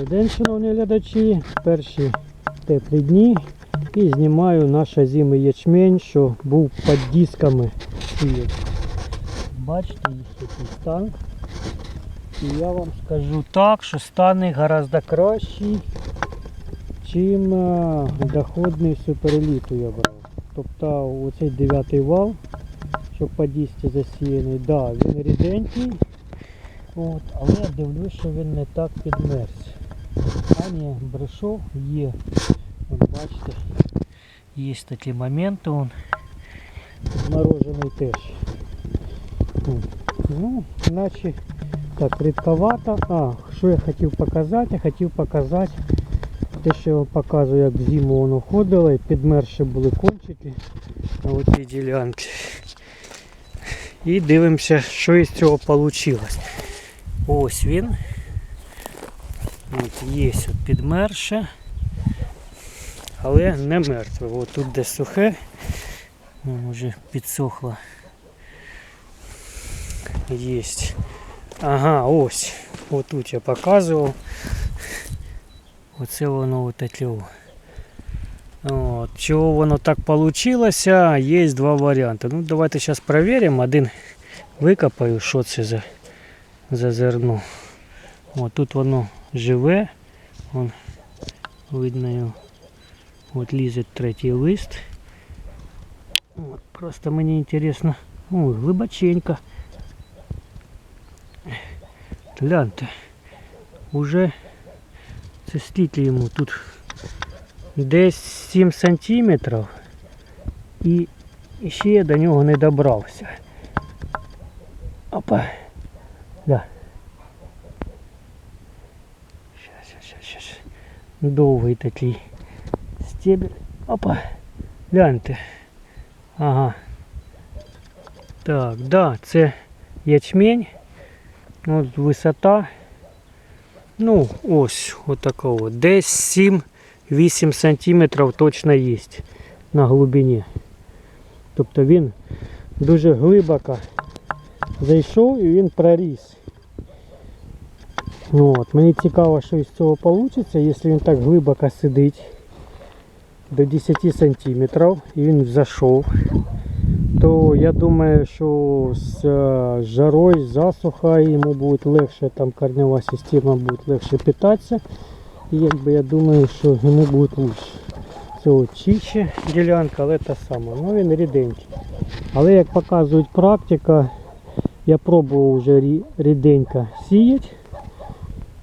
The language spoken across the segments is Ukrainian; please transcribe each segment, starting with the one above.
Добрий день, шановні глядачі. Перші теплі дні. І знімаю наш озимий ячмень, що був під дисками. Бачите, їх який стан. І я вам скажу так, що стане гораздо кращий, чим е, доходний супереліту я брав. Тобто оцей дев'ятий вал, що по дісці засіяний, да, він ріденький. От, але я дивлюсь, що він не так підмерз. А ні, брешу є. От бачите, є такі моменти, он підморожений теж. Ну, наче так, рідковато. А, що я хотів показати? Я хотів показати те, що я вам показую, як в зиму воно ходило, і підмерші були кончики на оцій ділянці. І дивимося, що із цього вийшло. Ось він. От є от підмерше, але не мертве. От тут де сухе, вже підсохло. Є. Ага, ось. Отут я показував. Оце воно отаке. о. От. Чого воно так вийшло? Є два варіанти. Ну, давайте зараз перевіримо. Один викопаю, що це за, за зерно. От тут воно живе. Вон, видно його. От лізе третій лист. От, просто мені інтересно. Ой, глибоченько. Гляньте. Уже це стільки йому тут десь 7 сантиметрів і ще я до нього не добрався. Опа. Щас, щас, щас, щас. Довгий такий стебель. Опа. Гляньте. Ага. Так, да, це ячмень. От висота. Ну, ось отакого. Десь 7-8 сантиметрів точно є на глибині. Тобто він дуже глибоко зайшов і він проріс. Ну, От. Мені цікаво, що із цього вийде, якщо він так глибоко сидить до 10 сантиметрів і він зайшов, то я думаю, що з е, жарою, засуха йому буде легше, там корнева система буде легше питатися. І якби я думаю, що йому буде лучше. Це чище ділянка, але та сама. Ну він ріденький. Але як показує практика, я пробував вже рі- ріденько сіяти.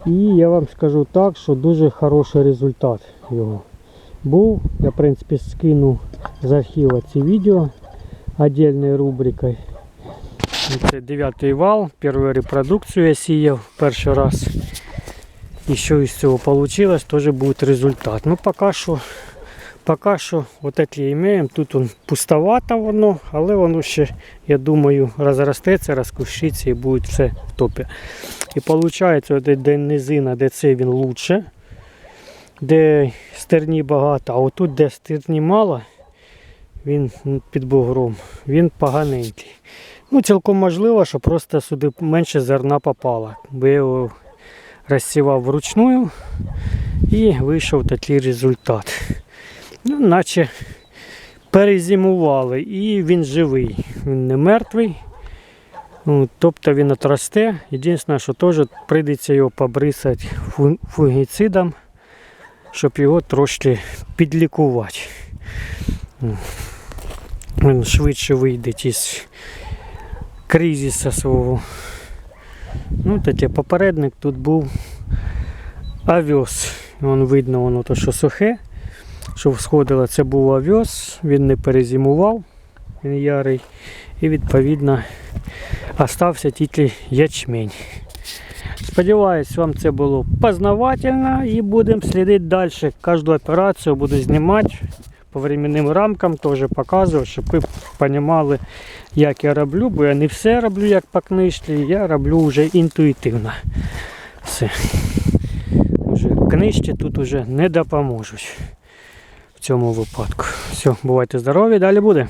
І я вам скажу так, що дуже хороший результат його був. Я в принципі скину з архіва ці відео отдельною рубрикою. Це дев'ятий вал, першу репродукцію я сіяв перший раз. І що із цього вийшло, теж буде результат. Ну поки що, поки що вот маємо. Тут он пустовато воно, але воно ще, я думаю, розростеться, розкущиться і буде все в топі. І виходить, де низина, де це він лучше, де стерні багато, а отут, де стерні мало, він під бугром, він поганенький. Ну, цілком можливо, що просто сюди менше зерна попало. Бо я його розсівав вручную і вийшов такий результат. Ну, наче перезимували і він живий, він не мертвий. Ну, тобто він отросте. Єдине, що теж прийдеться його побрисати фу- фунгіцидом, щоб його трошки підлікувати. Він швидше вийде із кризиса свого. Ну, таке попередник тут був овес. Вон видно, воно то, що сухе, що всходило, це був овес, він не перезимував, він ярий. І відповідно остався тільки ячмень. Сподіваюсь, вам це було познавательно і будемо слідити далі. Кожну операцію буду знімати по временним рамкам, теж показувати, щоб ви розуміли, як я роблю, бо я не все роблю як по книжці, я роблю вже інтуїтивно. Все. Уже книжці тут уже не допоможуть цьому випадку. Все, бувайте здорові, далі буде.